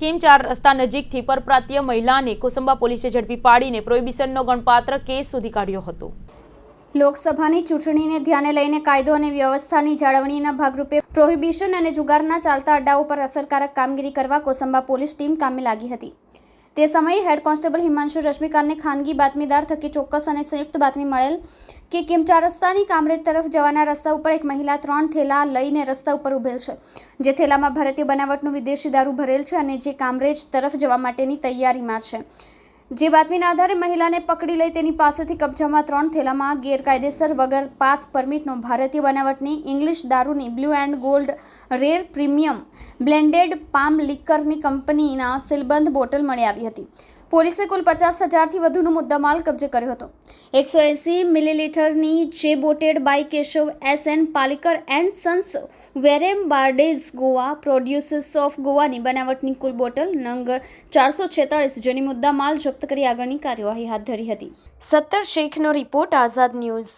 ખીમ રસ્તા નજીકથી પરપ્રાંતીય મહિલાને કોસંબા પોલીસે ઝડપી પાડીને પ્રોહિબિશનનો ગણપાત્ર કેસ શોધી કાઢ્યો હતો. લોકસભાની ચૂંટણીને ધ્યાને લઈને કાયદો અને વ્યવસ્થાની જાળવણીના ભાગરૂપે પ્રોહિબિશન અને જુગારના ચાલતા અડ્ડાઓ પર અસરકારક કામગીરી કરવા કોસંબા પોલીસ ટીમ કામે લાગી હતી. તે સમયે હેડ કોન્સ્ટેબલ હિમાંશુ રશ્મિકાંતને ખાનગી બાતમીદાર થકી ચોક્કસ અને સંયુક્ત બાતમી મળેલ કે કિમચા રસ્તાની કામરેજ તરફ જવાના રસ્તા ઉપર એક મહિલા ત્રણ થેલા લઈને રસ્તા ઉપર ઉભેલ છે, જે થેલામાં ભારતીય બનાવટનું વિદેશી દારૂ ભરેલ છે અને જે કામરેજ તરફ જવા માટેની તૈયારીમાં છે. જે બાતમીના આધારે મહિલાને પકડી લઈ તેની પાસેથી કબજામાં ત્રણ થેલામાં ગેરકાયદેસર વગર પાસ પરમિટનો ભારતીય બનાવટની ઇંગ્લિશ દારૂની blue and gold rare premium blended palm લિકરની કંપનીના સીલબંધ બોટલ મળી આવી હતી. પોલીસે કુલ પચાસ હજારથી વધુનો મુદ્દામાલ કબજે કર્યો હતો. એકસો એંસી મિલીલીટરની જે bottled by Keshav S N Palikar and sons Verem Bardez Goa producers of ગોવાની બનાવટની કુલ બોટલ નંગ ચારસો છેતાળીસ જેની મુદ્દા માલ જપ્ત કરી આગળની કાર્યવાહી હાથ ધરી હતી. સત્તર શેખનો રિપોર્ટ આઝાદ ન્યૂઝ.